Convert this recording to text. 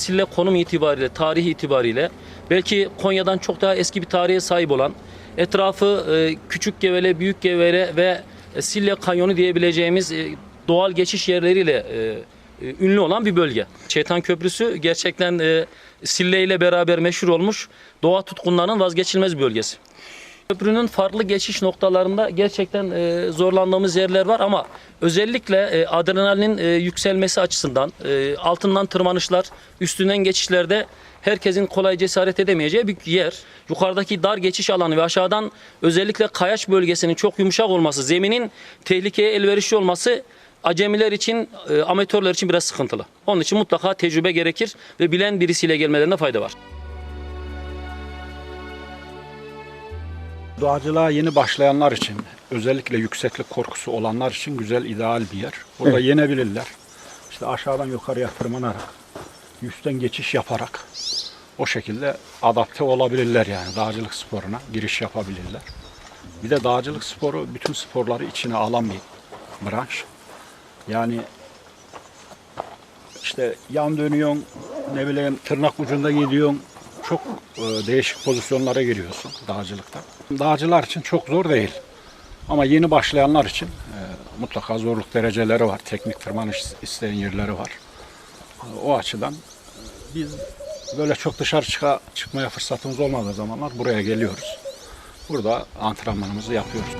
Sille konum itibariyle, tarih itibariyle belki Konya'dan çok daha eski bir tarihe sahip olan etrafı e, Küçük Gevele, Büyük Gevele ve e, Sille Kanyonu diyebileceğimiz e, doğal geçiş yerleriyle ünlü olan bir bölge. Şeytan Köprüsü gerçekten Sille ile beraber meşhur olmuş doğa tutkunlarının vazgeçilmez bölgesi. Köprünün farklı geçiş noktalarında gerçekten e, zorlandığımız yerler var ama özellikle e, adrenalin e, yükselmesi açısından e, altından tırmanışlar, üstünden geçişlerde herkesin kolay cesaret edemeyeceği bir yer. Yukarıdaki dar geçiş alanı ve aşağıdan özellikle kayaç bölgesinin çok yumuşak olması, zeminin tehlikeye elverişli olması acemiler için, e, amatörler için biraz sıkıntılı. Onun için mutlaka tecrübe gerekir ve bilen birisiyle gelmelerinde fayda var. Doğacılığa yeni başlayanlar için, özellikle yükseklik korkusu olanlar için güzel, ideal bir yer. Burada yenebilirler. İşte aşağıdan yukarıya tırmanarak, üstten geçiş yaparak o şekilde adapte olabilirler yani dağcılık sporuna giriş yapabilirler. Bir de dağcılık sporu bütün sporları içine alan bir branş. Yani işte yan dönüyorsun, ne bileyim tırnak ucunda gidiyorsun. Çok e, değişik pozisyonlara giriyorsun dağcılıkta. Dağcılar için çok zor değil. Ama yeni başlayanlar için e, mutlaka zorluk dereceleri var. Teknik tırmanış isteyen yerleri var. E, o açıdan biz böyle çok dışarı çıka, çıkmaya fırsatımız olmadığı zamanlar buraya geliyoruz. Burada antrenmanımızı yapıyoruz.